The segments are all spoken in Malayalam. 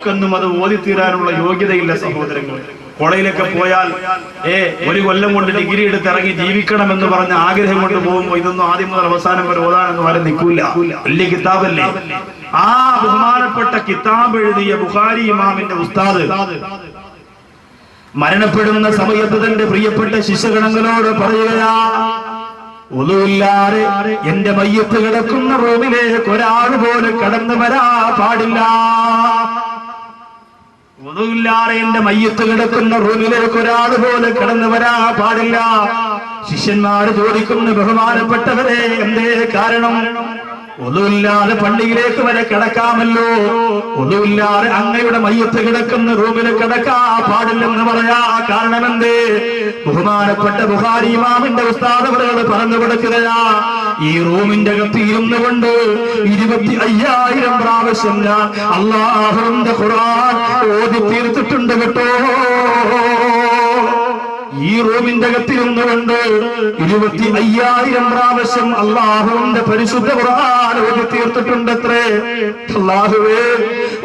ൊന്നും അത് ഓതി തീരാനുള്ള യോഗ്യതയില്ല സഹോദരങ്ങൾ കോളേജിലൊക്കെ പോയാൽ ഏ ഒരു കൊല്ലം കൊണ്ട് ഡിഗ്രി എടുത്ത് ഇറങ്ങി ജീവിക്കണം എന്ന് പറഞ്ഞ ആഗ്രഹം കൊണ്ട് പോകുമ്പോൾ ഇതൊന്നും ആദ്യം മുതൽ അവസാനം വരെ ഓതാണെന്ന് പറയാൻ നിൽക്കൂല. വലിയ കിതാബല്ലേ? ആ ബഹുമാനപ്പെട്ട കിതാബ് എഴുതിയ ബുഖാരി ഇമാമിന്റെ ഉസ്താദ് മരണപ്പെടുന്ന സമയത്ത് തന്റെ പ്രിയപ്പെട്ട ശിശുഗണങ്ങളോട് പറയുകയാ ഒന്നുമില്ലാതെ എന്റെ മയ്യത്ത് കിടക്കുന്ന റൂമിലേക്ക് ഒരാൾ പോലും കടന്നു വരാ പാടില്ല. ഒന്നുമില്ലാതെ എന്റെ മയ്യത്ത് കിടക്കുന്ന റൂമിലേക്ക് ഒരാൾ പോലെ കടന്നു വരാ പാടില്ല. ശിഷ്യന്മാര് ചോദിക്കുന്ന ബഹുമാനപ്പെട്ടവരെ എന്തേ കാരണം? ഒന്നുമില്ലാതെ പള്ളിയിലേക്ക് വരെ കിടക്കാമല്ലോ. ഒന്നുമില്ലാതെ അങ്ങയുടെ മയ്യത്ത് കിടക്കുന്ന റൂമിൽ കിടക്കാ പാടില്ലെന്ന് പറയാ. കാരണം ബഹുമാനപ്പെട്ട ബുഹാരി ഇമാമിന്റെ ഉസ്താദവറുകൾ പറഞ്ഞു കൊടുക്കുകയാ ഈ റൂമിന്റെ അകത്ത് ഇരുന്നുകൊണ്ട് ഇരുപത്തി അയ്യായിരം പ്രാവശ്യം ഞാൻ അള്ളാഹുറിന്റെ ഖുർആൻ ഓതി തീർത്തിട്ടുണ്ട് കേട്ടോ. ഈ റൂമിന്റെ അകത്തിരുന്നുകൊണ്ട് ഇരുപത്തി അയ്യായിരം പ്രാവശ്യം അള്ളാഹുവിന്റെ പരിശുദ്ധ ഖുർആൻ ഓതി തീർത്തിട്ടുണ്ടത്രേ. അള്ളാഹുവേ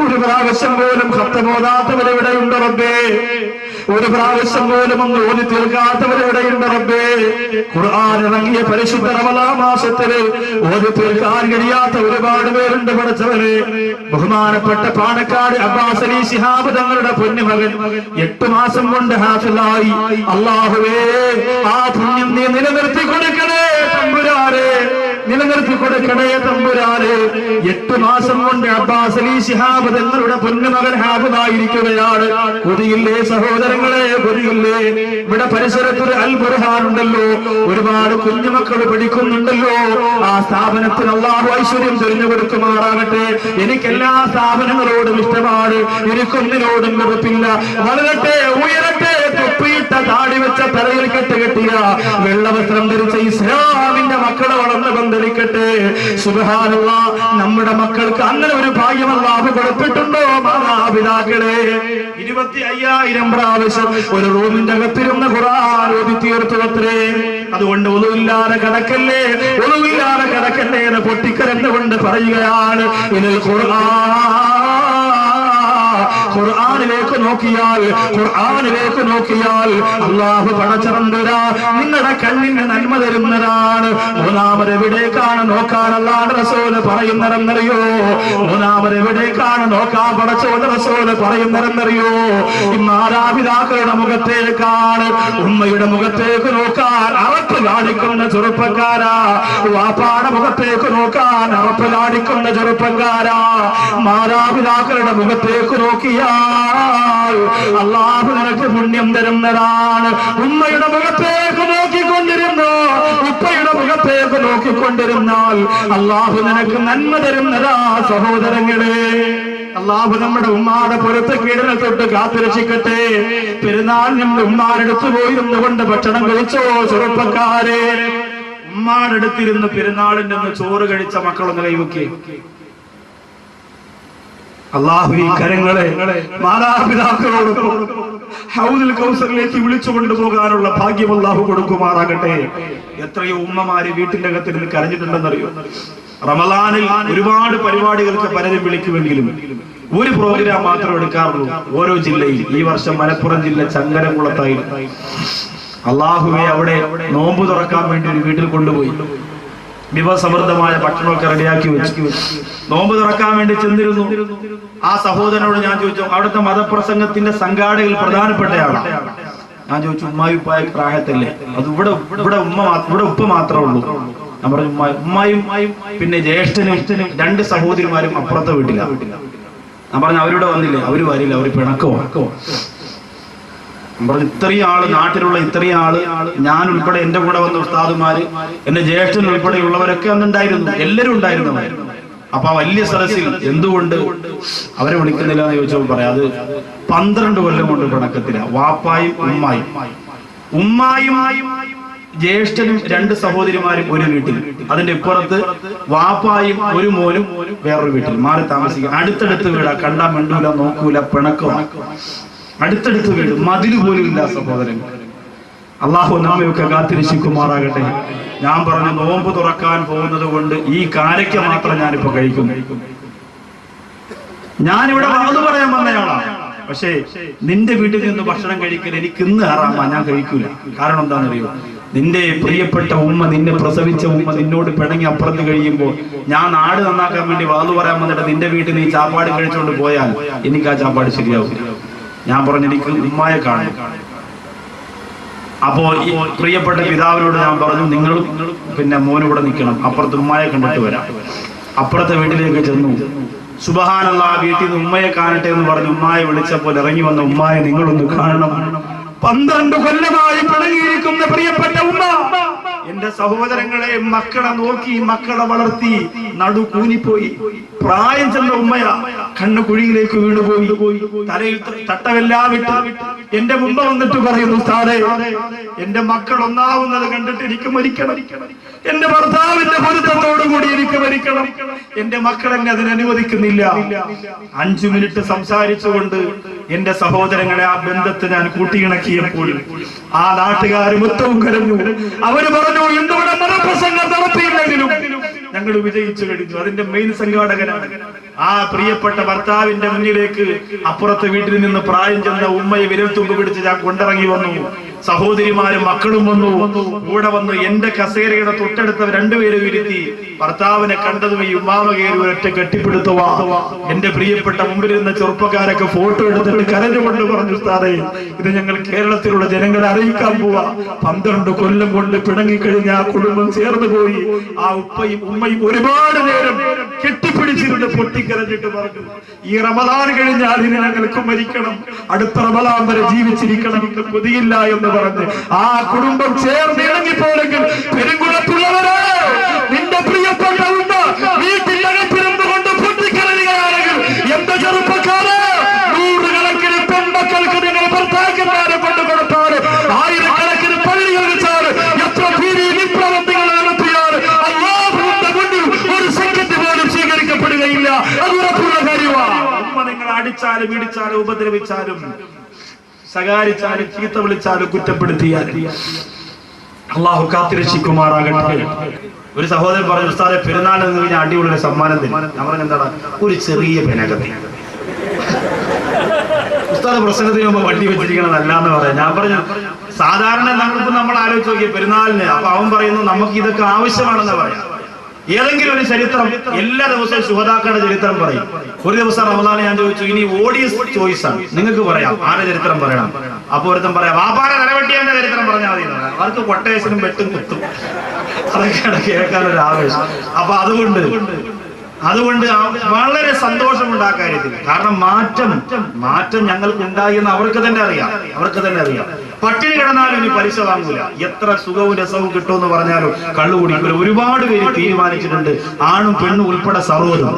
ഒരു പ്രാവശ്യം പോലും ഹത്തമോതാത്തവരെവിടെയുണ്ട് റബ്ബേ? ഒരു പ്രാവശ്യം പോലും ഒന്ന് ഓതി തീർക്കാത്തവരെവിടെയുണ്ട് റബ്ബേ. ഖുർആൻ ഇറങ്ങിയ പരിശുദ്ധ റമലാ മാസത്തിൽ ഓതി തീർക്കാൻ കഴിയാത്ത ഒരുപാട് പേരുണ്ട് പഠിച്ചവര്. ബഹുമാനപ്പെട്ട പാണക്കാട് അബ്ബാസ് അലി ശിഹാബ് തങ്ങളുടെ പൊന്നുമകൻ എട്ട് മാസം കൊണ്ട് ഹാഫിലായി. അള്ളാഹുവേ ആ പുണ്യം നീ നിലനിർത്തി കൊടുക്കണേ തമ്പുരാരെ നിലനിർത്തി കൊടുക്കണേ തമ്പുരാന്. എട്ട് മാസം കൊണ്ട് അബ്ബാസ് അലി ശിഹാബ് തങ്ങളുടെ പൊന്നുമകൻ ഹാഫിലായിരിക്കുകയാണ് കൊതിയില്ലേ സഹോദരങ്ങളെ? കൊതിയില്ലേ? ഇവിടെ പരിസരത്തൊരു അൽ ബുർഹാൻ ഉണ്ടല്ലോ ഒരുപാട് കുഞ്ഞുമക്കൾ പഠിക്കുന്നുണ്ടല്ലോ. ആ സ്ഥാപനത്തിന് അള്ളാഹു ഐശ്വര്യം തെളിഞ്ഞു കൊടുക്കുമാറാകട്ടെ. എനിക്ക് എല്ലാ സ്ഥാപനങ്ങളോടും ഇഷ്ടമാണ്. എനിക്കൊന്നിനോടും വെറുപ്പില്ല. വളരട്ടെ ഉയരട്ടെ തൊപ്പിയിട്ട താടി വെച്ച തലയിൽ കെട്ട് കെട്ടിയ വെള്ളവസ്ത്രം ധരിച്ച ഇസ്ലാമിന്റെ മക്കളെ വളർന്ന് ബന്ധരിക്കട്ടെ സുബഹാനുള്ള നമ്മുടെ മക്കൾക്ക് അങ്ങനെ ഒരു ഭാഗ്യം കൊടുത്തിട്ടുണ്ടോ മാതാപിതാക്കളെ? ഇരുപത്തി അയ്യായിരം പ്രാവശ്യം ഒരു റൂമിന്റെ അകത്തിരുന്ന ഖുർആൻ ഓതി തീർത്തുവത്രേ അതുകൊണ്ട് ഒന്നുമില്ലാതെ കിടക്കല്ലേ ഒന്നുമില്ലാതെ കിടക്കല്ലേ എന്ന് പൊട്ടിക്കരന്നുകൊണ്ട് പറയുകയാണ് ഇതിൽ ഖുർആൻ. നോക്കിയാൽ ഖുർആാനിലേക്ക് നോക്കിയാൽ അള്ളാഹു പടച്ചറന്തരാ നിങ്ങളുടെ കണ്ണിന് നന്മ തരുന്നതാണ്. മൂന്നാമത് എവിടേക്കാണ് നോക്കാൻ അല്ലാണ്ട് റസോൽ പറയുന്നതെന്നറിയോ? മൂന്നാമത് എവിടേക്കാണ് നോക്കാൻ പടച്ചോണ്ട് റസോൽ പറയുന്നതെന്നറിയോ? ഈ മാതാപിതാക്കളുടെ മുഖത്തേക്കാണ് ഉമ്മയുടെ മുഖത്തേക്ക് നോക്കാൻ അറപ്പ് കാണിക്കുന്ന ചെറുപ്പക്കാരാ. വാപ്പാടെ മുഖത്തേക്ക് നോക്കാൻ അറപ്പ് കാണിക്കുന്ന ചെറുപ്പക്കാരാ. മാതാപിതാക്കളുടെ മുഖത്തേക്ക് അള്ളാഹു നിനക്ക് പുണ്യം തരുന്നതാണ്. ഉമ്മയുടെ മുഖത്തേക്ക് നോക്കിക്കൊണ്ടിരുന്നു. ഉപ്പയുടെ മുഖത്തേക്ക് നോക്കിക്കൊണ്ടിരുന്നാൽ അള്ളാഹു നിനക്ക് നന്മ തരുന്നതാ സഹോദരങ്ങളെ. അള്ളാഹു നമ്മുടെ ഉമ്മാടെ കീടനെ തൊട്ട് കാത്തുരക്ഷിക്കട്ടെ. പെരുന്നാൾ നമ്മുടെ ഉമ്മാരെടുത്തു പോയിരുന്നു കൊണ്ട് ഭക്ഷണം കഴിച്ചോ ചെറുപ്പക്കാരെ? ഉമ്മാരെടുത്തിരുന്ന് പെരുന്നാളിന്റെ ചോറ് കഴിച്ച മക്കളൊന്ന് കൈവക്കേ അള്ളാഹു ഈ കരങ്ങളെ മാതാപിതാക്കളോടൊപ്പം ഹൗദിൽ കൗസറിലേക്ക് വിളിച്ചു കൊണ്ടുപോകാനുള്ള ഭാഗ്യം അള്ളാഹു കൊടുക്കുമാറാകട്ടെ. എത്രയോ ഉമ്മമാര് വീട്ടിന്റെ അകത്തിരുന്ന് കരഞ്ഞിട്ടുണ്ടെന്നറിയോ? റമലാനിൽ ഒരുപാട് പരിപാടികൾക്ക് പലരും വിളിക്കുമെങ്കിലും ഒരു പ്രോഗ്രാം മാത്രം എടുക്കാറുള്ളൂ. ഓരോ ജില്ലയിൽ. ഈ വർഷം മലപ്പുറം ജില്ല ചങ്കരംകുളത്തായി അള്ളാഹുവെ അവിടെ നോമ്പ് തുറക്കാൻ വേണ്ടി ഒരു വീട്ടിൽ കൊണ്ടുപോയി. വിഭവസമൃദ്ധമായ ഭക്ഷണമൊക്കെ റെഡിയാക്കി വെച്ചു. നോമ്പ് തുറക്കാൻ വേണ്ടി ചെന്നിരുന്നു. ആ സഹോദരനോട് ഞാൻ ചോദിച്ചു അവിടുത്തെ മതപ്രസംഗത്തിന്റെ സംഘാടകയിൽ പ്രധാനപ്പെട്ടയാളാണ് ഞാൻ ചോദിച്ചു ഉമ്മായി ഉപ്പായ പ്രായത്തല്ലേ അത് ഇവിടെ ഇവിടെ ഉമ്മ ഇവിടെ ഉപ്പ മാത്രമേ ഉള്ളൂ. ഞാൻ പറഞ്ഞു ഉമ്മായി ഉമ്മായും പിന്നെ ജ്യേഷ്ഠനും രണ്ട് സഹോദരിമാരും അപ്പുറത്തെ വീട്ടിലാണ് ഞാൻ പറഞ്ഞു അവരിവിടെ വന്നില്ലേ? അവർ വരില്ല അവർ പിണക്കോ പറഞ്ഞു ഇത്രയും ആൾ നാട്ടിലുള്ള ഇത്രയും ആൾ ഞാൻ ഉൾപ്പെടെ എന്റെ കൂടെ വന്ന ഉസ്താദുമാര് എന്റെ ജ്യേഷ്ഠൻ ഉൾപ്പെടെയുള്ളവരൊക്കെ അന്നുണ്ടായിരുന്നു. എല്ലാവരും ഉണ്ടായിരുന്നു. അപ്പൊ ആ വലിയ സദസ്സിൽ എന്തുകൊണ്ട് അവരെ വിളിക്കുന്നില്ല എന്ന് ചോദിച്ചപ്പോൾ പറയാം അത് പന്ത്രണ്ട് കൊല്ലം കൊണ്ട് പിണക്കത്തില്ല വാപ്പായും ഉമ്മായും. ഉമ്മായും ജ്യേഷ്ഠനും രണ്ട് സഹോദരിമാരും ഒരു വീട്ടിൽ. അതിന്റെ ഇപ്പുറത്ത് വാപ്പായും ഒരു മോനും വേറൊരു വീട്ടിൽ. മാറി താമസിക്കും അടുത്തടുത്ത് വീടാ. കണ്ടാ മിണ്ടൂല നോക്കൂല പിണക്കമാണ് അടുത്തടുത്ത് വീട് മതിൽ പോലും ഇല്ല സഹോദരൻ. അള്ളാഹു നാമയൊക്കെ കാത്തിരക്ഷിക്കുമാറാകട്ടെ. ഞാൻ പറഞ്ഞ നോമ്പ് തുറക്കാൻ പോകുന്നത് കൊണ്ട് ഈ കാരയ്ക്ക് മാത്രം ഞാനിപ്പോ കഴിക്കും. ഞാനിവിടെ വാതു പറയാൻ വന്നയാളാണ് പക്ഷേ നിന്റെ വീട്ടിൽ നിന്ന് ഭക്ഷണം കഴിക്കൽ എനിക്ക് ഇന്ന് ഹറാമാ ഞാൻ കഴിക്കൂല. കാരണം എന്താണെന്നറിയോ? നിന്റെ പ്രിയപ്പെട്ട ഉമ്മ നിന്നെ പ്രസവിച്ച ഉമ്മ നിന്നോട് പിണങ്ങി അപ്പുറത്ത് കഴിയുമ്പോൾ ഞാൻ നാട് നന്നാക്കാൻ വേണ്ടി വാതു പറയാൻ വന്നിട്ട് നിന്റെ വീട്ടിൽ നീ ചാപ്പാട് കഴിച്ചുകൊണ്ട് പോയാൽ എനിക്ക് ആ ചാപ്പാട് ശരിയാവും ഞാൻ പറഞ്ഞു എനിക്ക് ഉമ്മായെ കാണും. അപ്പോ പ്രിയപ്പെട്ട പിതാവിനോട് ഞാൻ പറഞ്ഞു നിങ്ങളും പിന്നെ മോനിവിടെ നിൽക്കണം. അപ്പുറത്ത് ഉമ്മയെ കണ്ടിട്ട് വരാം. അപ്പുറത്തെ വീട്ടിലേക്ക് ചെന്നു. സുബഹാനല്ല വീട്ടിൽ നിന്ന് ഉമ്മയെ കാണട്ടെ എന്ന് പറഞ്ഞു. ഉമ്മായെ വിളിച്ചപ്പോൾ ഇറങ്ങി വന്ന ഉമ്മായെ നിങ്ങളൊന്ന് കാണണം. പന്ത്രണ്ട് കൊല്ലമായി പിണങ്ങിയിരിക്കുന്ന പ്രിയപ്പെട്ട ഉമ്മ എന്റെ സഹോദരങ്ങളെ മക്കളെ നോക്കി മക്കളെ വളർത്തി നടു കൂനിപ്പോയി പ്രായം ചെന്ന ഉമ്മയ കണ്ണു കുഴിയിലേക്ക് വീണുപോയി. തലയിൽ തട്ടമെല്ലാം വിട്ട് എന്റെ മുമ്പ് വന്നിട്ട് പറയുന്നു സാറേ എന്റെ മക്കൾ ഒന്നാവുന്നത് കണ്ടിട്ട് എനിക്ക് മരിക്കണം. എന്റെ ഭർത്താവിന്റെ പൊരുത്തത്തോടുകൂടി എനിക്ക് മരിക്കണം. എന്റെ മക്കൾ എന്നെ അതിന് അനുവദിക്കുന്നില്ല. അഞ്ചു മിനിറ്റ് സംസാരിച്ചുകൊണ്ട് എന്റെ സഹോദരങ്ങളെ ആ ബന്ധത്തെ ഞാൻ കൂട്ടിയിണക്കിയപ്പോൾ ആ നാട്ടുകാർ മൊത്തവും കരഞ്ഞു. അവർ പറഞ്ഞു എന്തുവിടെ മതപ്രസംഗം നടത്തിയില്ലെങ്കിലും ഞങ്ങൾ വിജയിച്ചു കഴിഞ്ഞു. അതിന്റെ മെയിൻ സംഘാടകനാണ്. ആ പ്രിയപ്പെട്ട ഭർത്താവിന്റെ മുന്നിലേക്ക് അപ്പുറത്തെ വീട്ടിൽ നിന്ന് പ്രായം ചെന്ന ഉമ്മയെ വിരൽത്തുമ്പ് പിടിച്ച് ഞാൻ കൊണ്ടിറങ്ങി വന്നു. സഹോദരിമാരും മക്കളും വന്നു. കൂടെ വന്ന് എന്റെ കസേരയുടെ തൊട്ടടുത്ത രണ്ടുപേരും ഇരുത്തി ഭർത്താവിനെ കണ്ടതും ഈ ഉമ്മാമ കയറി ഒരൊറ്റ കെട്ടിപ്പിടുത്തുവാ. എന്റെ പ്രിയപ്പെട്ട മുമ്പിലിരുന്ന ചെറുപ്പക്കാരൊക്കെ ഫോട്ടോ എടുത്തിട്ട് കരഞ്ഞുകൊണ്ട് പറഞ്ഞു സാറേ ഇത് ഞങ്ങൾ കേരളത്തിലുള്ള ജനങ്ങളെ അറിയിക്കാൻ പോവാ. പന്ത്രണ്ട് കൊല്ലം കൊണ്ട് പിണങ്ങിക്കഴിഞ്ഞ ആ കുടുംബം ചേർന്ന് പോയി. ആ ഉപ്പയും ഉമ്മയും ഒരുപാട് നേരം കെട്ടിപ്പിടിച്ചിരുന്ന് പൊട്ടിക്കരഞ്ഞിട്ട് പറഞ്ഞു ഈ റമദാൻ കഴിഞ്ഞാൽ ഇനി ഞങ്ങൾക്ക് മരിക്കണം. അടുത്ത റമദാൻ വരെ ജീവിച്ചിരിക്കണം. എന്ന് കൊതിയില്ല എന്ന് പറഞ്ഞ് ആ കുടുംബം ചേർന്ന് ഇറങ്ങിപ്പോണെങ്കിൽ പെരുങ്കുളത്തുള്ളവരെ നിന്റെ പ്രിയപ്പെട്ട ഉമ്മ വീട്ടിലകത്തിരുന്നു കൊണ്ട് പൊട്ടിക്കരയുകയാണെങ്കിൽ എന്റെ ചെറുപ്പക്കാരെ നൂറുകണക്കിന് പെൺമക്കൾക്ക് നിങ്ങൾ ഭർത്താക്കന്മാരെ കൊണ്ട് കൊടുത്താൽ ആയിരക്കണക്കിന് പള്ളികൾ വെച്ചാൽ എത്ര ഭീതി വിപ്ലവം നിങ്ങൾ നടത്തിയാൽ അള്ളാഹുവിന്റെ മുന്നിൽ ഒരു സെക്കൻഡ് പോലും സ്വീകരിക്കപ്പെടുകയില്ല അത് ഉറപ്പുള്ള കാര്യമാണ് ഉമ്മ നിങ്ങൾ അടിച്ചാലും ഇടിച്ചാലും ഉപദ്രവിച്ചാലും സകാരിച്ചാലും ചീത്ത വിളിച്ചാലും കുറ്റപ്പെടുത്തിയാലും അള്ളാഹു കാത്തിരക്ഷിക്കുമാറാകട്ടെ. ഒരു സഹോദരൻ പറഞ്ഞു ഉസ്താദെ പെരുന്നാൾ എന്ന് കഴിഞ്ഞാൽ അടിപൊളി സമ്മാനം തരും. ഞാൻ പറഞ്ഞു എന്താണ്? ഒരു ചെറിയ പെനകത്തി ഉസ്താദ് പ്രസംഗത്തിന് മുമ്പ് വണ്ടി വെച്ചിരിക്കണതല്ല എന്ന് പറയാം. ഞാൻ പറഞ്ഞു സാധാരണ നമ്മളിപ്പോ നമ്മൾ ആലോചിച്ച് നോക്കിയ പെരുന്നാളിന്. അപ്പൊ അവൻ പറയുന്നു നമുക്ക് ഇതൊക്കെ ആവശ്യമാണെന്ന് പറയാം. ഏതെങ്കിലും ഒരു ചരിത്രം എല്ലാ ദിവസവും ശുഹതാക്കളുടെ ചരിത്രം പറയും. ഒരു ദിവസം റമദാനെ ഞാൻ ചോദിച്ചു ഇനി ഓഡിയസ് ചോയ്സ് ആണ്. നിങ്ങൾക്ക് പറയാം ആരുടെ ചരിത്രം പറയണം? അപ്പൊ ഒരുത്തം പറയാം വാപ്പാര നിലവെട്ടിയാന്റെ ചരിത്രം പറഞ്ഞാൽ മതി. അവർക്ക് കൊട്ടേഷനും വെട്ടും കുത്തും. അതൊക്കെയാണ് കേൾക്കാൻ ഒരു ആവേശം അപ്പൊ അതുകൊണ്ട് അതുകൊണ്ട് വളരെ സന്തോഷമുണ്ട് ആ കാര്യത്തിൽ. കാരണം മാറ്റം മാറ്റം ഞങ്ങൾക്ക് ഉണ്ടായി എന്ന് അവർക്ക് തന്നെ അറിയാം. അവർക്ക് തന്നെ അറിയാം. പട്ടിണി കിടന്നാലും ഇനി പലിശ വാങ്ങൂല. എത്ര സുഖവും രസവും കിട്ടുമെന്ന് പറഞ്ഞാലും കള്ളു കുടിക്കൂല ഒരുപാട് പേര് തീരുമാനിച്ചിട്ടുണ്ട്. ആണും പെണ്ണും ഉൾപ്പെടെ സർവതും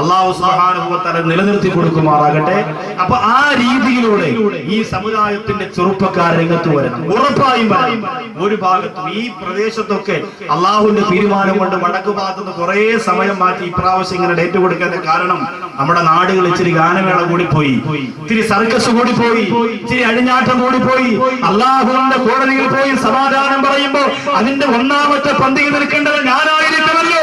അള്ളാഹു സുബ്ഹാനഹു നിലനിർത്തി കൊടുക്കുമാറാകട്ടെ. അപ്പൊ ആ രീതിയിലൂടെ ഈ സമുദായത്തിന്റെ ചെറുപ്പക്കാർ രംഗത്ത് വരണം. ഉറപ്പായും പറയും ഒരു ഭാഗത്തും ഈ പ്രദേശത്തൊക്കെ അള്ളാഹുവിന്റെ തീരുമാനം കൊണ്ട് വടക്ക് ഭാഗത്തുനിന്ന് കുറെ സമയം മാറ്റി ഇപ്രാവശ്യം ഇങ്ങനെ ഡേറ്റ് കൊടുക്കാൻ കാരണം നമ്മുടെ നാടുകൾ ഇച്ചിരി ഗാനമേള കൂടി പോയി ഇത്തിരി സർക്കസ് കൂടി പോയി ഇച്ചിരി അഴിഞ്ഞാട്ടം കൂടി പോയി അള്ളാഹുവിന്റെ കോടതിയിൽ പോയി സമാധാനം പറയുമ്പോൾ അതിന്റെ ഒന്നാമത്തെ പന്തിയിൽ നിൽക്കേണ്ടത് ഞാനായിരിക്കുമല്ലോ.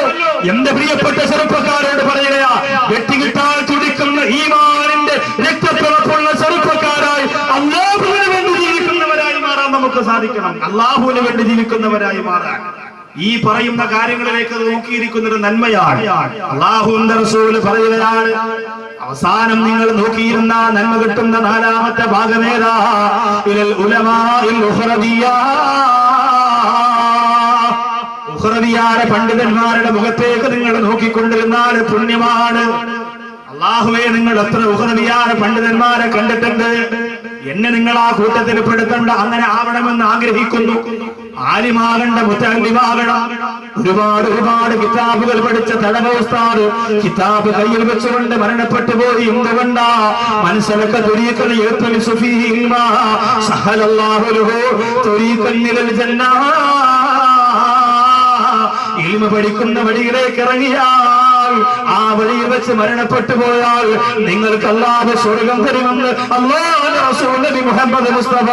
എന്റെ പ്രിയപ്പെട്ട ചെറുപ്പക്കാരോട് പറയുകയാ വെട്ടികിട്ടാൻ തുടിക്കുന്ന ഈമാനിന്റെ രക്തപ്പിറപ്പുള്ള ചെറുപ്പക്കാരായി അള്ളാഹുവിന് വേണ്ടി ജീവിക്കുന്നവരായി മാറാൻ നമുക്ക് സാധിക്കണം. അള്ളാഹുവിന് വേണ്ടി ജീവിക്കുന്നവരായി മാറാൻ. ഈ പറയുന്ന കാര്യങ്ങളിലേക്ക് നോക്കിയിരിക്കുന്നത് നന്മയാണ്. അള്ളാഹുവിന്റെ റസൂൽ പറയുകയാണ് അവസാനം നിങ്ങൾ നോക്കിയിരുന്ന നന്മ കിട്ടുന്ന നാലാമത്തെ ഭാഗമേതാ പണ്ഡിതന്മാരുടെ മുഖത്തേക്ക് നിങ്ങൾ നോക്കിക്കൊണ്ടിരുന്നാൽ പുണ്യമാണ്. അള്ളാഹുവെ നിങ്ങൾ എത്ര ഉഹനവിയായ പണ്ഡിതന്മാരെ കണ്ടിട്ടുണ്ട്? എന്നെ നിങ്ങൾ ആ കൂട്ടത്തിൽ പെടുത്തണ്ട അങ്ങനെ ആവണമെന്ന് ആഗ്രഹിക്കുന്നു. ആലിമാകണ്ട മുത്തല്ലിമാകണം ഒരുപാട് ഒരുപാട് കിതാബുകൾ പഠിച്ച തടവോസ്താദ് കിതാബ് കയ്യിൽ വെച്ചുകൊണ്ട് മരണപ്പെട്ടു പോയി. എന്തുകൊണ്ടാ മനസ്സിലൊക്കെ തൊരീക്കൽ ജന്നാ. പഠിക്കുന്ന വഴിയിലേക്ക് ഇറങ്ങിയാൽ ആ വഴിയിൽ വെച്ച് മരണപ്പെട്ടു പോയാൽ നിങ്ങൾക്ക് അല്ലാതെ സ്വർഗം തരുമെന്ന് അല്ലാതെ മുഹമ്മദ് മുസ്തഫ